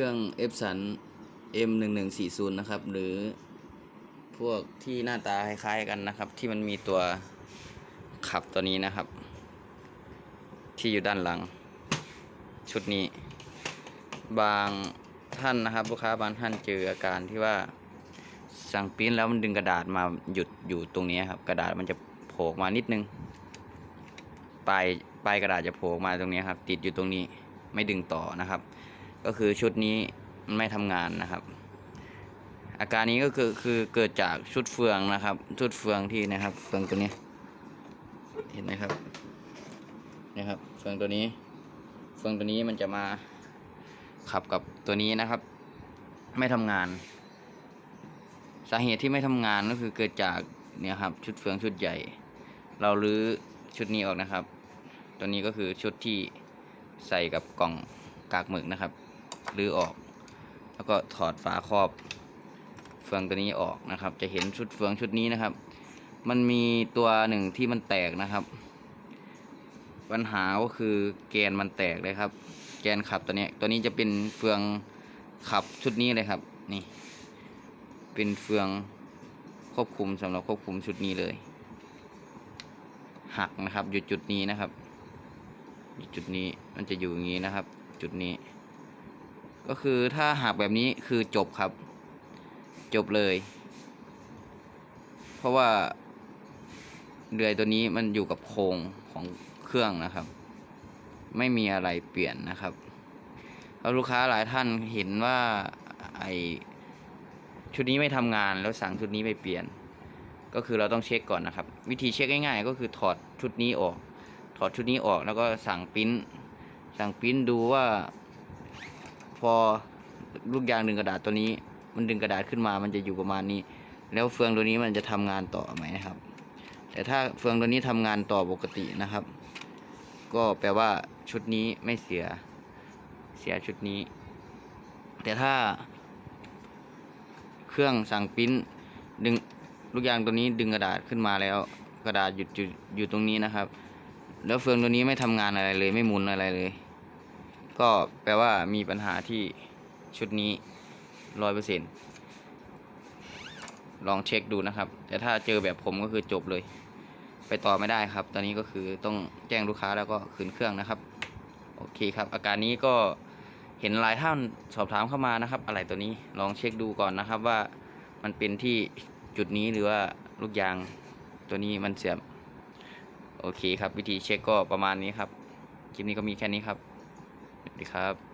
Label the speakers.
Speaker 1: รื่อง Epson M1140 นะครับ หรือพวกที่หน้าตาคล้ายๆกันนะครับ ที่มันมีตัวขับตัวนี้นะครับ ที่อยู่ด้านหลัง ชุดนี้ บางท่านนะครับลูกค้าบางท่านเจออาการที่ว่าสั่งปิ้นแล้วมันดึงกระดาษมาหยุดอยู่ตรงนี้ครับ กระดาษมันจะโผล่มานิดนึงปลายปลายกระดาษจะโผล่มาตรงนี้ครับ ติดอยู่ตรงนี้ไม่ดึงต่อนะครับ ก็คือชุดนี้มันไม่ทำงานนะครับ อาการนี้ก็คือคือเกิดจากชุดเฟืองนะครับ ชุดเฟืองที่นะครับ เฟืองตัวนี้ เห็นไหมครับนี่ครับ เฟืองตัวนี้ เฟืองตัวนี้มันจะมาขับกับตัวนี้นะครับ ไม่ทำงาน สาเหตุที่ไม่ทำงานก็คือเกิดจากเนี่ยครับ ชุดเฟืองชุดใหญ่ เราลื้อชุดนี้ออกนะครับ ตัวนี้ก็คือชุดที่ใส่กับกล่องกากหมึกนะครับ ลื้อออก แล้วก็ถอดฝาครอบเฟืองตัวนี้ออกนะครับ จะเห็นชุดเฟืองชุดนี้นะครับ มันมีตัวหนึ่งที่มันแตกนะครับ ปัญหาก็คือแกนมันแตกเลยครับ แกนขับตัวนี้ตัวนี้จะเป็นเฟืองขับชุดนี้เลยครับ นี่ เป็นเฟืองควบคุมสำหรับควบคุมชุดนี้เลยหักนะครับอยู่จุดนี้นะครับ จุดนี้มันจะอยู่อย่างนี้นะครับ จุดนี้ ก็คือถ้าหักแบบนี้คือจบครับ จบเลย เพราะว่าเดือยตัวนี้มันอยู่กับโครงของเครื่องนะครับ ไม่มีอะไรเปลี่ยนนะครับแล้วลูกค้าหลายท่านเห็นว่าไอชุดนี้ไม่ทำงานแล้วสั่งชุดนี้ไปเปลี่ยน ก็คือเราต้องเช็คก่อนนะครับ วิธีเช็คง่ายๆ ก็คือถอดชุดนี้ออก ถอดชุดนี้ออกแล้วก็สั่งปริ้น สั่งปริ้นดูว่า พอลูกยางดึงกระดาษตัวนี้ มันดึงกระดาษขึ้นมา มันจะอยู่ประมาณนี้ แล้วเฟืองตัวนี้มันจะทำงานต่อไหมนะครับ แต่ถ้าเฟืองตัวนี้ทำงานต่อปกตินะครับ ก็แปลว่าชุดนี้ไม่เสียเสียชุดนี้ แต่ถ้า เครื่องสั่งปิ้นดึงลูกยางตัวนี้ดึงกระดาษขึ้นมาแล้ว กระดาษหยุดอยู่อยู่ตรงนี้นะครับ แล้วเฟืองตัวนี้ไม่ทำงานอะไรเลย ไม่หมุนอะไรเลย ก็แปลว่ามีปัญหาที่ชุดนี้ร้อยเปอร์เซ็นลองเช็คดูนะครับ แต่ถ้าเจอแบบผมก็คือจบเลย ไปต่อไม่ได้ครับ ตอนนี้ก็คือต้องแจ้งลูกค้าแล้วก็คืนเครื่องนะครับ โอเคครับ อาการนี้ก็เห็นหลายท่านสอบถามเข้ามานะครับ อะไรตัวนี้ลองเช็คดูก่อนนะครับว่ามันเป็นที่จุดนี้หรือว่าลูกยางตัวนี้มันเสียบโอเคครับ วิธีเช็คก็ประมาณนี้ครับ คลิปนี้ก็มีแค่นี้ครับ ดีครับ